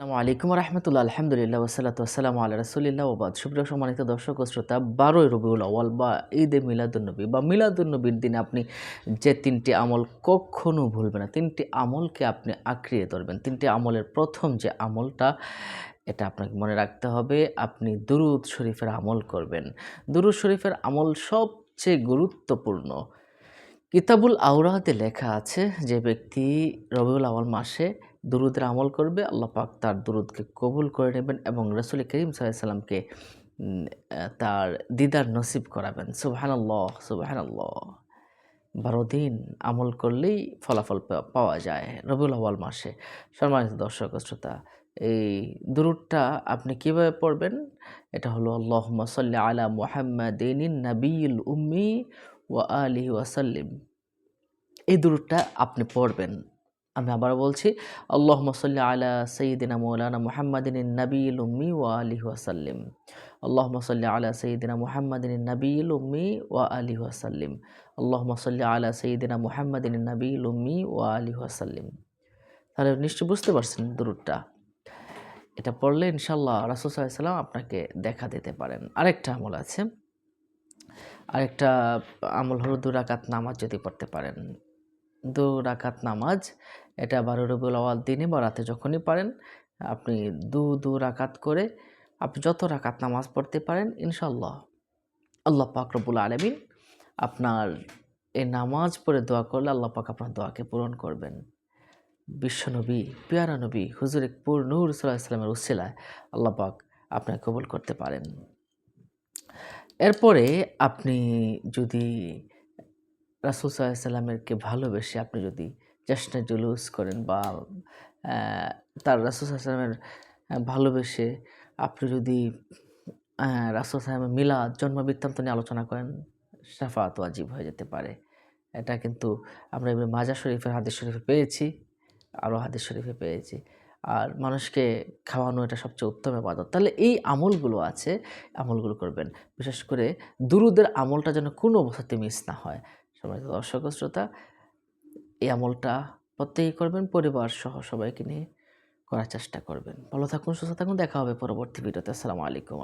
আসসালামু আলাইকুম রহমতুল্লাহ, আলহামদুলিল্লাহ ওসালাত আসসালামু আল্লাহ রসুলিল্লাহ, ওবাদ। সুপ্রিয় সম্মানিত দর্শক ও শ্রোতা, বারোই রবিউল আওয়াল বা ঈদে মিলাদুন্নবী বা মিলাদুন্নবীর দিনে আপনি যে তিনটি আমল কখনো ভুলবেন না, তিনটি আমলকে আপনি আঁকড়িয়ে ধরবেন। তিনটি আমলের প্রথম যে আমলটা, এটা আপনাকে মনে রাখতে হবে, আপনি দুরুদ শরীফের আমল করবেন। দুরুদ শরীফের আমল সবচেয়ে গুরুত্বপূর্ণ। কিতাবুল আউরাতে লেখা আছে, যে ব্যক্তি রবিউল আওয়াল মাসে দুরুদের আমল করবে, আল্লাহ পাক তার দুরুদকে কবুল করে নেবেন এবং রসুল করিম সাল্লামকে তার দিদার নসিব করাবেন। সুবাহানাল্লাহ সুবাহানাল্লাহ। বারো দিন আমল করলেই ফলাফল পাওয়া যায় রবিউল আওয়াল মাসে। সম্মানিত দর্শক শ্রোতা, এই দুরুদটা আপনি কীভাবে পড়বেন? এটা হলো আল্লাহ সাল্লি আলা মুহাম্মাদিন নবীল উম্মি ওয়া আলি ওয়াসাল্লিম। এই দুরুদটা আপনি পড়বেন। আমি আবার বলছি আল্লাহ মসল্লা আলা সঈদিনা মৌলানা মুহাম্মদিন নবীল উম্মি ওয়া আলি ওয়াসাল্লিম। আল্লাহ মসল্লা আলা সঈদিনা মুহাম্মদিন নবীল উম্মি ওয়া আলি ওয়াসাল্লিম। আল্লাহ মসল্লা আলা সঈদিনা মুহাম্মদিন নবীল উম্মি ওয়া আলি ওয়াসাল্লিম। তাহলে নিশ্চয় বুঝতে পারছেন দুরুদটা। এটা পড়লে ইনশাল্লাহ রাসুসাল্লাম আপনাকে দেখা দিতে পারেন। আরেকটা আমল আছে। আরেকটা আমল হলো দুরাকাত নামাজ যদি পড়তে পারেন। দু রাকাত নামাজ, এটা বারো রবিউল আওয়াল দিনে বা রাতে যখনই পারেন, আপনি দু দু রাকাত করে আপনি যত রাকাত নামাজ পড়তে পারেন ইনশাল্লাহ আল্লাহ পাক রবুল আলমিন আপনার এই নামাজ পড়ে দোয়া করলে আল্লাহ পাক আপনার দোয়াকে পূরণ করবেন। বিশ্বনবী, পিয়ারা নবী, হুজুর পুর নূর সাল্লাহ ইসলামের উসিলায় আল্লাহ পাক আপনাকে কবুল করতে পারেন। এরপরে আপনি যদি রাসুল সাল্লামেরকে ভালোবেসে আপনি যদি চেষ্টা জুলুস করেন বা তার রাসুল সাল্লামের ভালোবেসে আপনি যদি রাসুল সাল্লামের মিলাদ, জন্ম, বৃত্তান্ত নিয়ে আলোচনা করেন সাফাত ওয়াজিব হয়ে যেতে পারে। এটা কিন্তু আমরা এবার মাজা শরীফের হাদিস শরীফে পেয়েছি, আরও হাদিস শরীফে পেয়েছি। আর মানুষকে খাওয়ানো এটা সবচেয়ে উত্তম আবাদত তাহলে এই আমলগুলো আছে, আমলগুলো করবেন। বিশেষ করে দুরুদের আমলটা যেন কোনো অবস্থাতে মিস না হয়। সবাই দর্শক শ্রোতা। এই আমলটা প্রত্যেকেই করবেন, পরিবার সহ সবাইকে নিয়ে করার চেষ্টা করবেন। ভালো থাকুন, সুস্থ থাকুন, দেখা হবে পরবর্তী ভিডিওতে। আসসালামু আলাইকুম